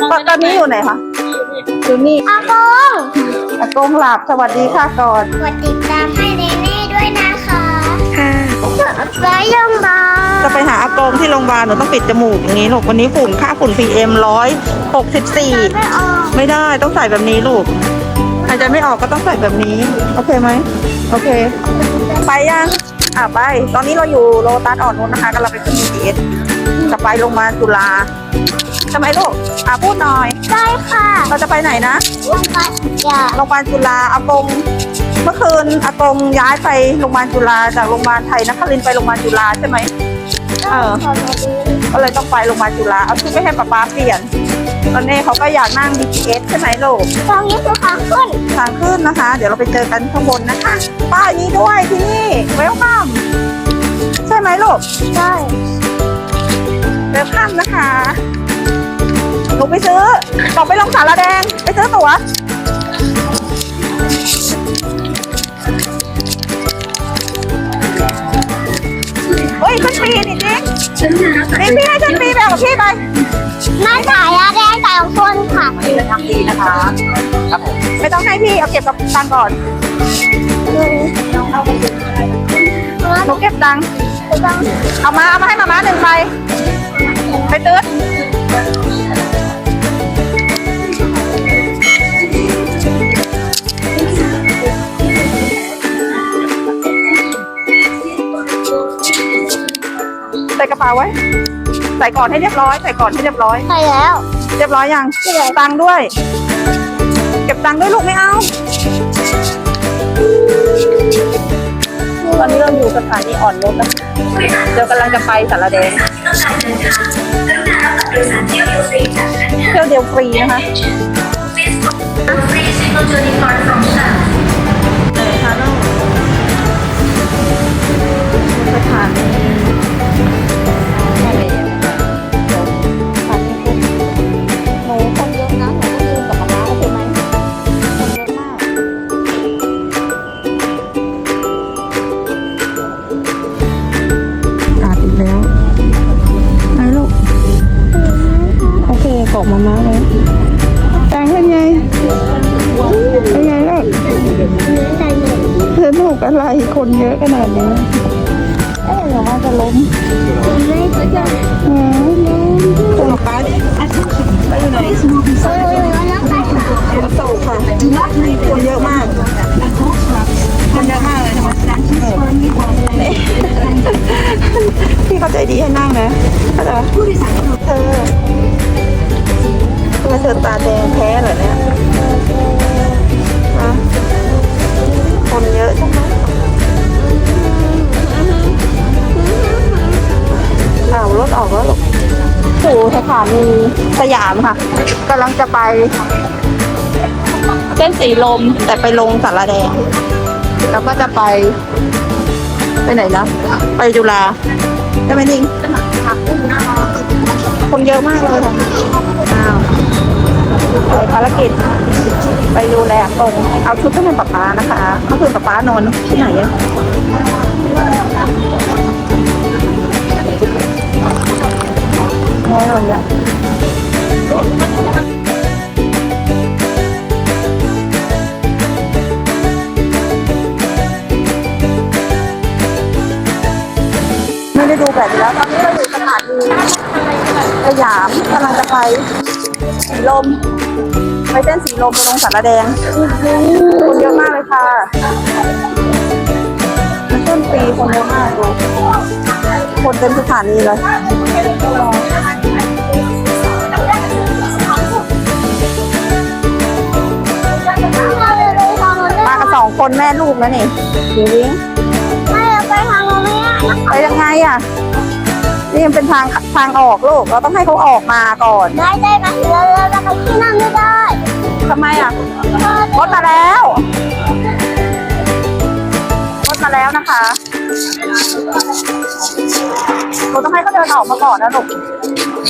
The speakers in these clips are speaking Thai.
ตอนตอนนี้อยู่ไหนคะอยู่นี่อากงอากงหลับสวัสดีค่ะก่อนกดติดตามให้เนเน่ด้วยนะคะค่ะและยังมาจะไปหาอากงที่โรงพยาบาลหนูต้องปิดจมูกอย่างนี้ลูกวันนี้ฝุ่นค่าฝุ่น PM ร้อยหกสิบสี่ไม่ออกไม่ได้ต้องใส่แบบนี้ลูกหายใจไม่ออกก็ต้องใส่แบบนี้ โอเคไหมโอเค ไปยังอะไป ตอนนี้เราอยู่โลตัสอ่อนนุนนะคะกำลังไปขึ้น BTS จะไปโรงพยาบาลจุฬา ทำไมลูกอะพูดหน่อย ได้ค่ะเราจะไปไหนนะลงไปอย่าโรงพยาบาลจุฬาอากงเมื่อคืนอากงย้ายไปโรงพยาบาลจุฬาจากโรงพยาบาลไทยนครินทร์ไปโรงพยาบาลจุฬาใช่ไหม เออ ก็เลยต้องไปโรงพยาบาลจุฬาเอาชุดไปให้ป๊าป๊าเปลี่ยน ตอนนี้เขาก็อยากนั่ง BTS ใช่ไหมลูก ตรงนี้คือขาขึ้นทางขึ้นนะคะ เดี๋ยวเราไปเจอกันข้างบนนะคะ ป้ายนี้ด้วยที่นี่เวลคัมใช่ไหมลูก ใช่เวลคัมนะคะ หนูไปซื้อ บอกไปลงสารแดง ไปซื้อตั๋วเฮ้ยขึ้นปีนี่จริงนี่พี่ให้ขึ้นปีแบบกับพี่ไปมาสายอะแดงสองคนค่ะนี่เป็นทางดีนะคะ ครับผมไม่ต้องให้พี่เอาเก็บกับตังค์ก่อนหนูเก็บตังค์เอามาเอามาให้มาม่าหนึ่งใบไปตื้อ ใส่กระเป๋าไว้ ใส่ก่อนให้เรียบร้อย ใส่ก่อนให้เรียบร้อยใช่แล้ว เรียบร้อยยังตังค์ด้วย เก็บตังค์ด้วยลูกไม่เอา ตอนนี้เราอยู่สถานีอ่อนนุชนะคะเดี๋ยวกำลังจะไปสารแดง เที่ยวเดียวฟรีนะคะไห จะล้มไม่จะอืมตัวป้าดิไปอยู่ไหนโอ้ยแล้วไปค่ะคนโตค่ะคนเยอะมากคนเยอะมากเลยทำไมพี่เขาใจดีให้นั่งนะเข้าใจปะเธอทำไมเธอตาแดงแพ้เหรอเนี่ยฮะคนเยอะใช่ไหม ถานีสยามค่ะกำลังจะไป เส้นสีลมแต่ไปลงสารแดง แล้วก็จะไป ไปไหนนะไปจุฬาใช่ไหมนิงคนเยอะมากเลยค่ะอ้าวไปภารกิจ ไปดูแลตรงเอาชุดให้เป็นป๊าป๊านะคะเมื่อคืนป๊าป๊านอนที่ไหน อะนอนเลยอะไม่ได้ดูแบบนี้แล้วตอนนี้เราอยู่สถานีสยามกำลังจะไปสีลม ไปเส้นสีลมไปลงสารแดงคนเยอะมากเลยค่ะ มันต้นปีคนเยอะมากดูคนเต็มสถานีเลยมากันสองคนแม่ลูกแล้วนี่ดีวิงไม่เราไปทางโน้นไม่ได้ไปยังไงอะ นี่มันเป็นทางทางออกลูก เราต้องให้เขาออกมาก่อน ได้ได้ไหมเราเราเราไปที่นั่นไม่ได้ทำไมอะรถมาแล้วรถมา แล้วนะคะเราต้องให้เขาเดินออกมาก่อนนะลูก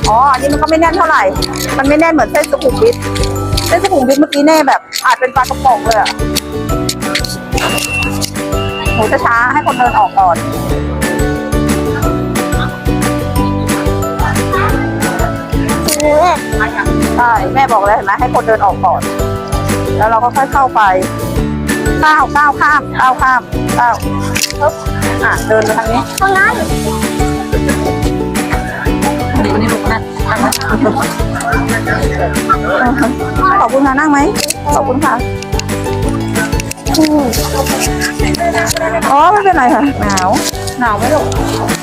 อ๋ออันนี้มันก็ไม่แน่นเท่าไหร่ มันไม่แน่นเหมือนเส้นสุขุมวิทเส้นสุขุมวิทเมื่อกี้แน่แบบอาจเป็นปลากระป๋องเลยอะหนูจะช้าให้คนเดินออกก่อนใช่แม่บอกแล้วเห็นไหมให้คนเดินออกก่อน แล้วเราก็ค่อยเข้าไปก้าวก้าวข้ามก้าวข้าม้าวปึ๊บอะเดินไปทางนี้ตรงนั้นขอบคุณค่ะนั่งไหมขอบคุณค่ะอ๋อไม่เป็นไรค่ะ หนาว หนาวไหมลูก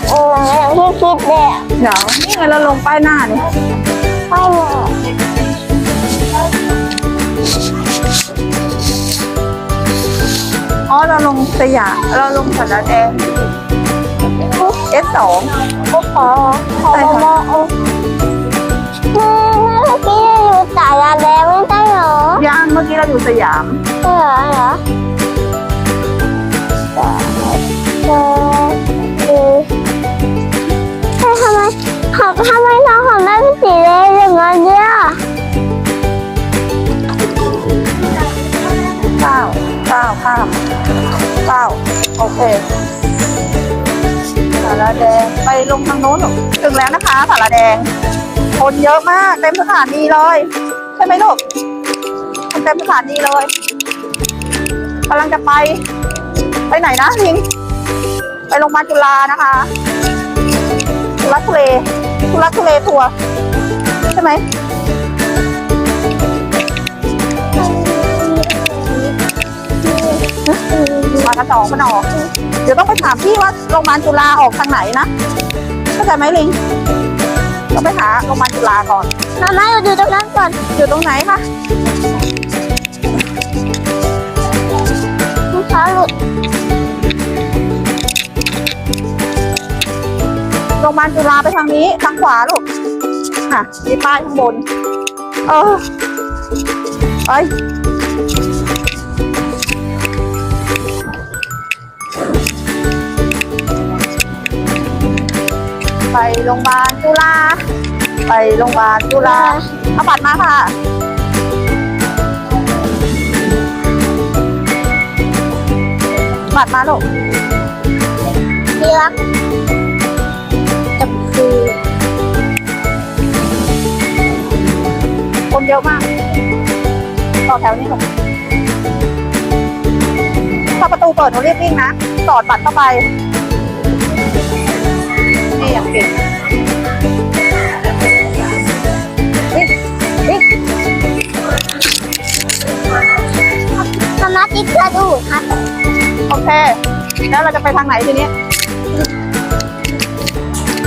โอ้ยที่คิดเลยอหนาวนี่ไงเราลงป้ายหน้านี่ไม่เหนื่อ เราลงสยามเราลงสารแดง S สองโอ้ขอขอมองโอ้แม่แม่เมื่อกี้อยู่สายแดงไม่ใช่เหรอย่างเมื่อกี้เราอยู่สยาม ใช่เหรอเหรอเอ น้นถึงแล้วนะคะสาราแดง คนเยอะมาก เต็มสถานีเลย ใช่ไหมลูกคนเต็มสถานีเลยกำลังจะไป ไปไหนนะลิงไปโรงพยาบาลจุฬานะคะทุลักทุเลทุลักทุเลทัวร์ใช่ไหมมากระจอกมันออก เดี๋ยวต้องไปถามพี่ว่าโรงพยาบาลจุฬาออกทางไหนนะ ใจไหมลิงต้องไปหาโรงพยาบาลจุฬาก่อน มาม่าอยู่ตรงนั้นก่อน อยู่ตรงไหนคะรองเท้าหลุดโรงพยาบาลจุฬาไปทางนี้ ทางขวาลูกอะ มีป้ายข้างบน เออ ไป โรงพยาบาลจุฬาไปโรงพยาบาลจุฬาเอาบัตรมาค่ะ บัตรมาลูกเลือกจับคือคนเยอะมาก ต่อแถวนี้หรอกถ้าประตูเปิดหนูรีบวิ่งนะจอดบัตรเข้าไปนี่ อยางเก่งวิ่งวิ่งมาม่าติ๊กกระดูกครับ โอเค แล้วเราจะไปทางไหนทีนี้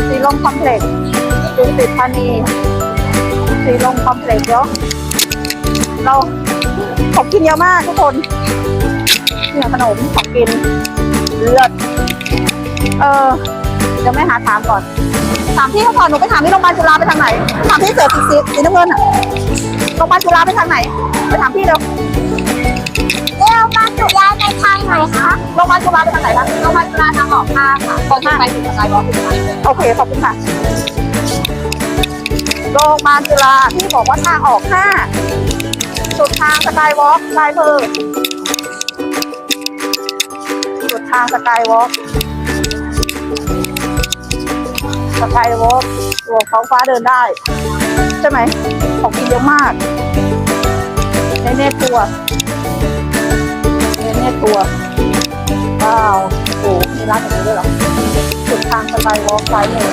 สีลมคอมเพล็กซ์ดูสิตธานีสีลมคอมเพล็กซ์เยอะเราของกินเยอะมากทุกคนเนี่ยขนมของกินเลือดเออ เดี๋ยวไม่หาถามก่อน ถามพี่เขาก่อนหนูไปถามที่โรงพยาบาลจุฬาไปทางไหน ถามพี่เสือสีสีสีน้ำเงินอะโรงพยาบาลจุฬาไปทางไหน ไปถามพี่เร็วเร็วมาสุยายไปทางไหนคะ โรงพยาบาลจุฬาไปทางไหนคะโรงพยาบาลจุฬาทางออกค่ะค่ะก่อนจะไปถึงสกายวอล์กโอเคขอบคุณค่ะ โรงพยาบาลจุฬาที่บอกว่าทางออกห้าสุดทางสกายวอล์กลายเพอร์สุดทางสกายวอล์ก สกายวอล์กตัวเขาฟ้าเดินได้ ใช่ไหม ของกินเยอะมาก ในเนตตัว ในเนตตัว ว้าวโอ้มีร้านแบบนี้ด้วยหรอ สุดทางสกายวอล์กไลท์เลย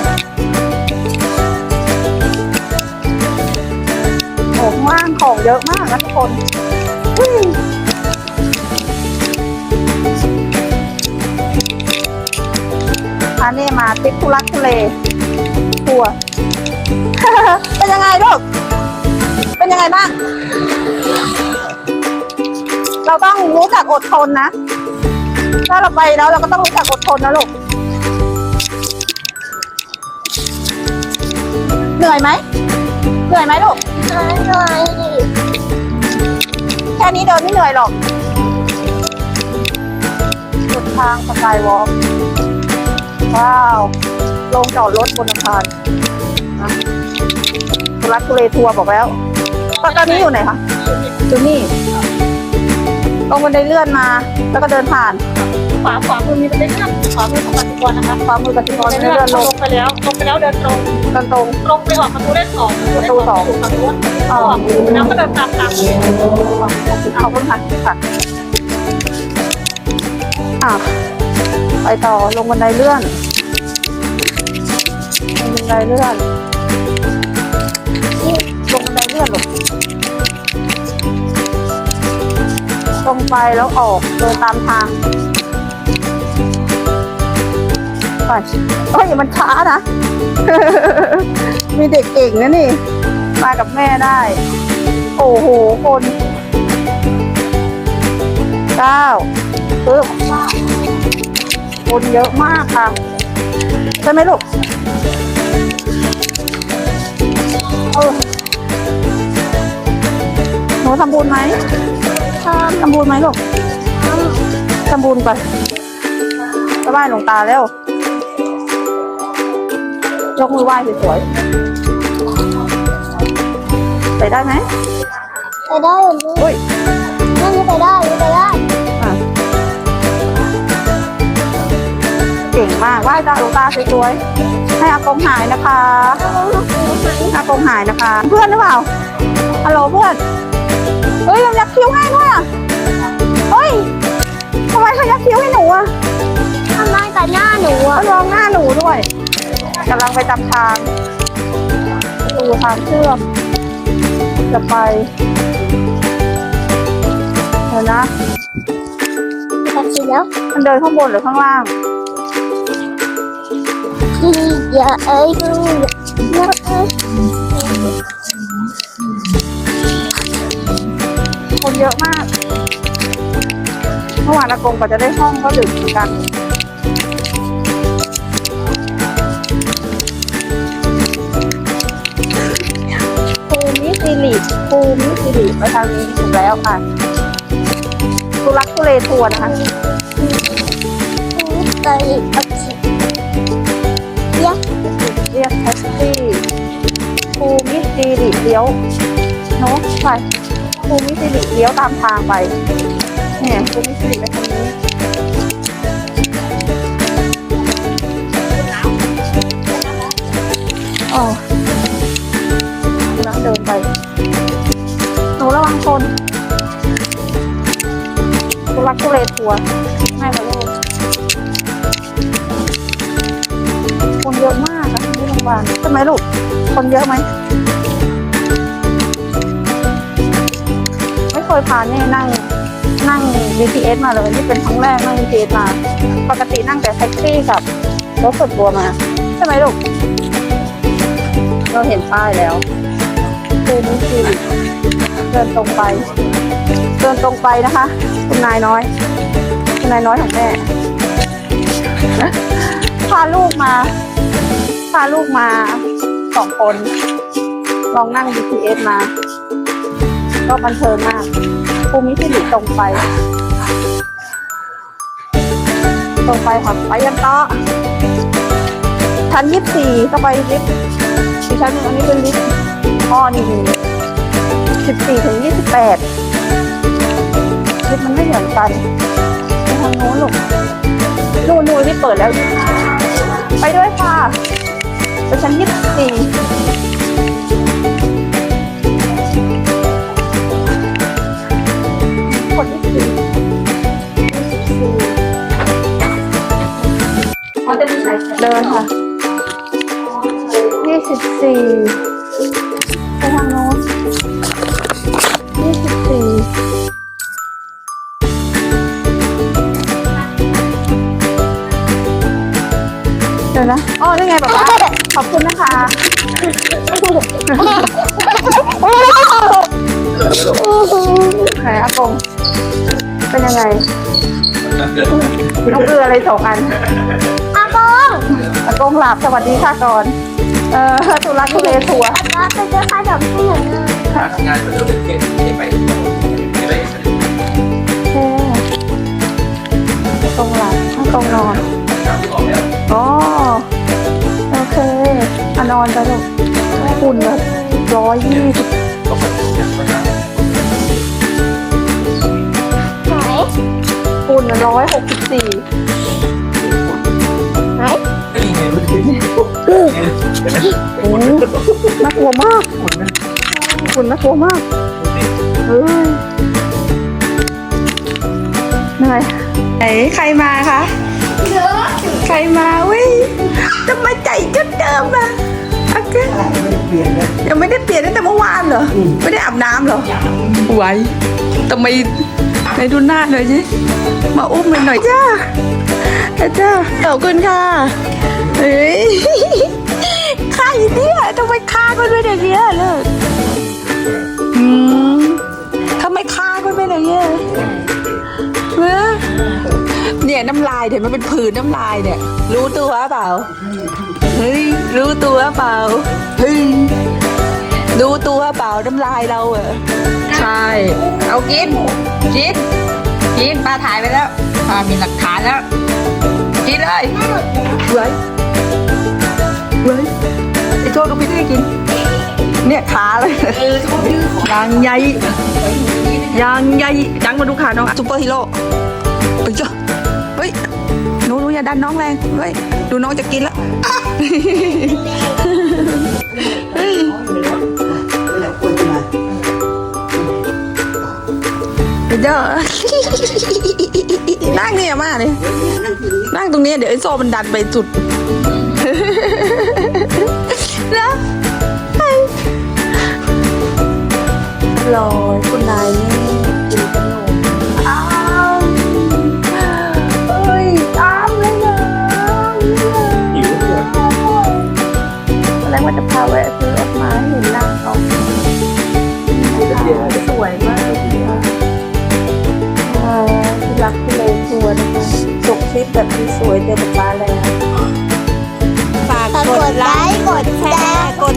โอ้ข้างล่างของเยอะมากนะทุกคนอันนี้มาทริปทุลักทุเล ทัวร์เป็นยังไงลูก เป็นยังไงบ้าง เราต้องรู้จักอดทนนะ ถ้าเราไปแล้วเราก็ต้องรู้จักอดทนนะลูก เหนื่อยไหม เหนื่อยไหมลูกหน่อยหน่อย แค่นี้เดินไม่เหนื่อยหรอกสุดทางสกายวอล์กว้าว ลงจอดรถบนอาคารนะทุ รักทุเลทัวร์บอกแล้ว ตอนตอนนี้อยู่ไหนคะอยู่นี่ลงบันไดเลื่อนมา แล้วก็เดินผ่านไปขวาขวามือมีบันไดเลื่อนขวามือของกสิกรนะคะความมือกสิกรบันไดเดิเลื่อนนลลงงไปแล้วลงไปแล้วเดินตรงเดินตรงตรงไปออกประตูเลขสองประตูสองฝั่งนู้นออกแล้วก็เดินตามตามขอบคุณค่ะค่ะอะไปต่อลงบันไดเลื่อนลงบันไดเลื่อน ลงบันไดเลื่อนลูกตรงไปแล้วออกเดินตามทางไปเฮ้ยมันช้านะ มีเด็กเก่งนะนี่ มากับแม่ได้ โอ้โห คนเก้าปึ๊บคนเยอะมากค่ะ ใช่ไหมลูก เออห นูทำบุญไหมทำบุญไหมลูกทำบุญไปไปไหว้หลวงตาแล้วยกมือไหว้สวยๆไปได้ไหมไปได้หรืออุ้ยไม่ไปได้ไม่ไปได้อะเก่งมากไหว้ตาหลวงตาสวยๆให้อากงหายนะคะอากงหายนะคะ เพื่อนหรือเปล่าฮัลโหลเพื่อน เฮ้ยเรายักคิ้วให้ด้วยอะเฮ้ยทำไมเขายักคิ้วให้หนูอะทำไมแต่หน้าหนูเขาอะลองหน้าหนูด้วยกำลังไปตามทางดูทางเชื่อมจะไปเดี๋ยวนะตัดสินแล้วมันเดินข้างบนหรือข้างล่างอย่าเอ้ยดูอย่ วานอากงกว่าจะได้ห้องก็ดึกเหมือนกันภูมิสิริภูมิสิริไปทางนี้ถูกแล้วค่ะทุลักทุเลทัวร์นะคะใจอักษิยักษ์เรียกแท็กซี่ภูมิสิริเลี้ยวเนาะไปภูมิสิริเลี้ยวตามทางไป เนี่ยภูมิสิริไปทางนี้อ๋อแล้วเดินไป หนูระวังชนทุลักทุเลทัวร์ให้มาลูกคนเยอะมากอะที่โรงพยาบาลใช่ไหมลูก คนเยอะไหม ไม่เคยพาเนี่ยนั่ง นั่ง BTS มาเลยนี่เป็นครั้งแรกนั่ง BTS มา ปกตินั่งแต่แท็กซี่กับรถส่วนตัวมา ใช่ไหมลูก เราเห็นป้ายแล้วคือนี่คือเดินตรงไป เดินตรงไปนะคะ คุณนายน้อย คุณนายน้อยของแม่ พาลูกมา พาลูกมาสองคน ลองนั่ง BTS มา ก็บันเทิงมาก ภูมิที่หลีตรงไป ตรงไปค่ะไปยันต่อชั้นยี่สิบสี่ก็ไปลิฟต์อีกชั้นนึงอันนี้เป็นลิฟต์อ๋อนี่สิบสี่ถึงยี่สิบแปดลิฟต์มันไม่เหมือนกันไปทางโน้นลูกนู่นนู่นลิฟต์เปิดแล้ว ไปด้วยค่ะไปชั้นยี่สิบสี่ เดินค่ะยี่สิบสี่ไปทางโน้นยี่สิบสี่เดี๋ยวนะอ๋อนี่ไงแบบว่าขอบคุณนะคะไหนอากง เป็นยังไงน้องเอืออะไรสองอันอากงอากงหลับสวัสดีค่ะก่อน เออทุรักทุเลทัวร์อาไปเจอขนมที่ไหนนะงานเปิดเรื่องเทศที่ไปที่ไปโอเคตรงหลับตรงนอนออกแล้วอ๋อโอเคอะนอนไปลูกคุณเลยร้อยยี่สิบ คุร้อยหกสิบสี่ไหนน่โอ้โหน่ากลัวมากคนนะคุณน่ากลัวมากเฮ้ยนายไหนใครมาคะใครมาเว้ยทำไมใจจุดเดิมอะายังไม่ได้เปลี่ยนตั้งแต่เมื่อวานเหรอ ไม่ได้อาบน้ำเหรอ ไว้ทำไม ไหนดูหน้าหน่อยสิมาอุ้มหน่อยหน่อยจ้าจ้าขอบคุณค่ะเฮ้ยใครเนี่ยทำไมคางมันเป็นอย่างเงี้ยเลยอืมทำไมคางมันเป็นอย่างเงี้ยเว้ยเนี่ยน้ำลายเดี๋ยวมันเป็นผื่นน้ำลายเนี่ย รู้ตัวเปล่าเฮ้ยรู้ตัวเปล่าเฮ้ยรู้ตัวเปล่าน้ำลายเราเหรอใช่ เอากิน กินกินปลาถ่ายไปแล้วปลามีหลักฐานแล้วกินเลยเว้ยเว้ยไอ้โชคก็ไม่ได้กิน เนี่ยขาเลยยางใหญ่ยางใหญ่จังมาดูขาน้องซูเปอร์ฮีโร่เฮ้ยจ้ะเฮ้ยหนูหนูอย่าดันน้องแรงเฮ้ยดูน้องจะกินแล้ว เฮ้ยเดี๋ยวเจ้านั่งเนี่ยมาเลยนั่งตรงนี้เดี๋ยวไอ้โซ่มันดันไปจุดนะรอคุณนายนี่ ลิปแบบดีสวยเต็มบ้านเลยฝากกดไลค์ กดแชร์ กด